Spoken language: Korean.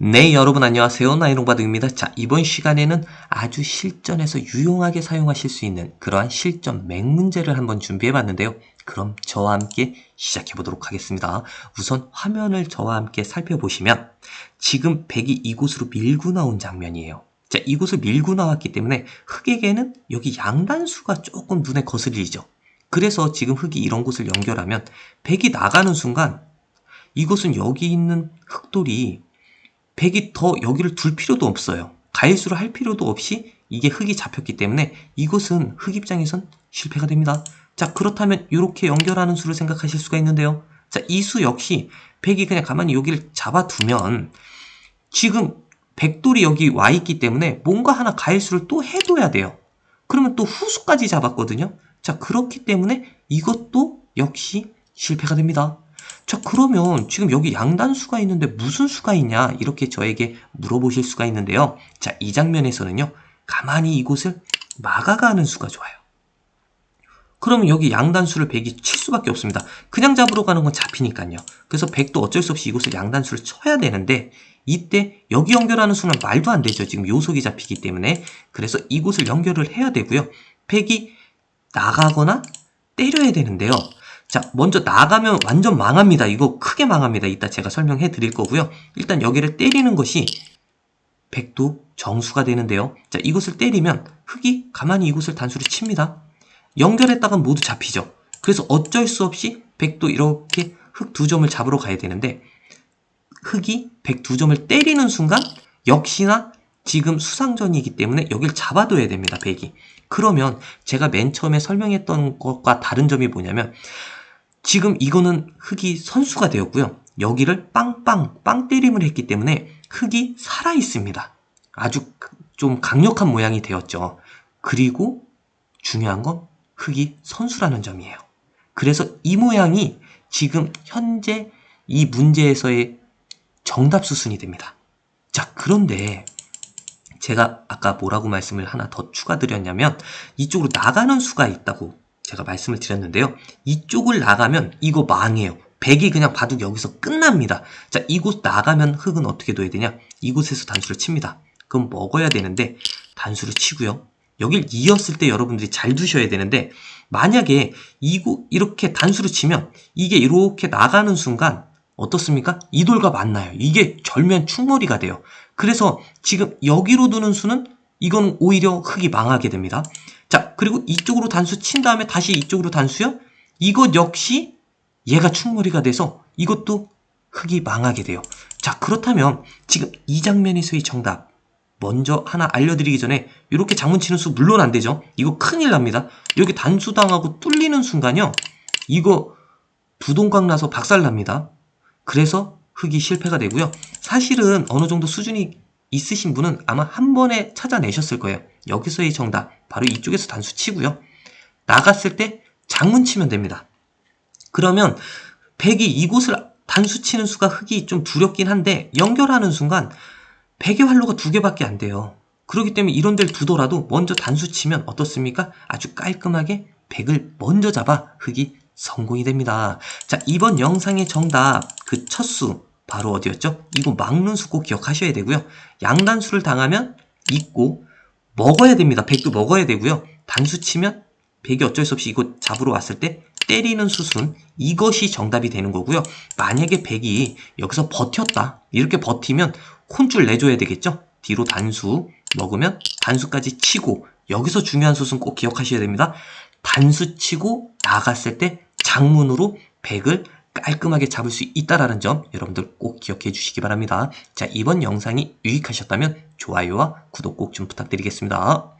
네, 여러분 안녕하세요. 나이롱바둑입니다. 자, 이번 시간에는 아주 실전에서 유용하게 사용하실 수 있는 그러한 실전 맹문제를 한번 준비해 봤는데요. 그럼 저와 함께 시작해 보도록 하겠습니다. 우선 화면을 저와 함께 살펴보시면 지금 백이 이곳으로 밀고 나온 장면이에요. 자, 이곳을 밀고 나왔기 때문에 흑에게는 여기 양단수가 조금 눈에 거슬리죠. 그래서 지금 흑이 이런 곳을 연결하면 백이 나가는 순간 이곳은 여기 있는 흑돌이 백이 더 여기를 둘 필요도 없어요. 가일수를 할 필요도 없이 이게 흙이 잡혔기 때문에 이곳은 흙 입장에선 실패가 됩니다. 자, 그렇다면 이렇게 연결하는 수를 생각하실 수가 있는데요. 자, 이 수 역시 백이 그냥 가만히 여기를 잡아두면 지금 백돌이 여기 와 있기 때문에 뭔가 하나 가일수를 또 해둬야 돼요. 그러면 또 후수까지 잡았거든요. 자, 그렇기 때문에 이것도 역시 실패가 됩니다. 자, 그러면 지금 여기 양단수가 있는데 무슨 수가 있냐? 이렇게 저에게 물어보실 수가 있는데요. 자, 이 장면에서는요. 가만히 이곳을 막아가는 수가 좋아요. 그러면 여기 양단수를 백이 칠 수밖에 없습니다. 그냥 잡으러 가는 건 잡히니까요. 그래서 백도 어쩔 수 없이 이곳을 양단수를 쳐야 되는데 이때 여기 연결하는 수는 말도 안 되죠. 지금 요속이 잡히기 때문에. 그래서 이곳을 연결을 해야 되고요. 백이 나가거나 때려야 되는데요. 자, 먼저 나가면 완전 망합니다. 이거 크게 망합니다. 이따 제가 설명해 드릴 거고요. 일단 여기를 때리는 것이 백도 정수가 되는데요. 자, 이곳을 때리면 흙이 가만히 이곳을 단수로 칩니다. 연결했다가 모두 잡히죠. 그래서 어쩔 수 없이 백도 이렇게 흙 두 점을 잡으러 가야 되는데 흙이 백 두 점을 때리는 순간 역시나 지금 수상전이기 때문에 여길 잡아둬야 됩니다. 백이. 그러면 제가 맨 처음에 설명했던 것과 다른 점이 뭐냐면 지금 이거는 흙이 선수가 되었고요. 여기를 빵빵 빵 때림을 했기 때문에 흙이 살아 있습니다. 아주 좀 강력한 모양이 되었죠. 그리고 중요한 건 흙이 선수라는 점이에요. 그래서 이 모양이 지금 현재 이 문제에서의 정답 수순이 됩니다. 자, 그런데 제가 아까 뭐라고 말씀을 하나 더 추가드렸냐면 이쪽으로 나가는 수가 있다고 제가 말씀을 드렸는데요. 이쪽을 나가면 이거 망해요. 백이 그냥 바둑 여기서 끝납니다. 자, 이곳 나가면 흙은 어떻게 둬야 되냐? 이곳에서 단수를 칩니다. 그럼 먹어야 되는데 단수를 치고요. 여길 이었을 때 여러분들이 잘 두셔야 되는데 만약에 이곳 이렇게 단수를 치면 이게 이렇게 나가는 순간 어떻습니까? 이 돌과 만나요. 이게 절면 충머리가 돼요. 그래서 지금 여기로 두는 수는 이건 오히려 흙이 망하게 됩니다. 자, 그리고 이쪽으로 단수 친 다음에 다시 이쪽으로 단수요? 이것 역시 얘가 충머리가 돼서 이것도 흙이 망하게 돼요. 자, 그렇다면 지금 이 장면에서의 정답 먼저 하나 알려드리기 전에 이렇게 장문 치는 수 물론 안 되죠. 이거 큰일 납니다. 여기 단수당하고 뚫리는 순간요. 이거 부동강 나서 박살 납니다. 그래서 흙이 실패가 되고요. 사실은 어느 정도 수준이 있으신 분은 아마 한 번에 찾아내셨을 거예요. 여기서의 정답 바로 이쪽에서 단수 치고요. 나갔을 때 장문 치면 됩니다. 그러면 백이 이곳을 단수 치는 수가 흙이 좀 두렵긴 한데 연결하는 순간 백의 활로가 두 개밖에 안 돼요. 그렇기 때문에 이런 데를 두더라도 먼저 단수 치면 어떻습니까? 아주 깔끔하게 백을 먼저 잡아 흙이 성공이 됩니다. 자, 이번 영상의 정답 그 첫 수 바로 어디였죠? 이거 막는 수 꼭 기억하셔야 되고요. 양단수를 당하면 잊고 먹어야 됩니다. 백도 먹어야 되고요. 단수 치면 백이 어쩔 수 없이 이거 잡으러 왔을 때 때리는 수순 이것이 정답이 되는 거고요. 만약에 백이 여기서 버텼다. 이렇게 버티면 혼줄 내줘야 되겠죠? 뒤로 단수 먹으면 단수까지 치고 여기서 중요한 수순 꼭 기억하셔야 됩니다. 단수 치고 나갔을 때 장문으로 백을 깔끔하게 잡을 수 있다라는 점 여러분들 꼭 기억해 주시기 바랍니다. 자, 이번 영상이 유익하셨다면 좋아요와 구독 꼭 좀 부탁드리겠습니다.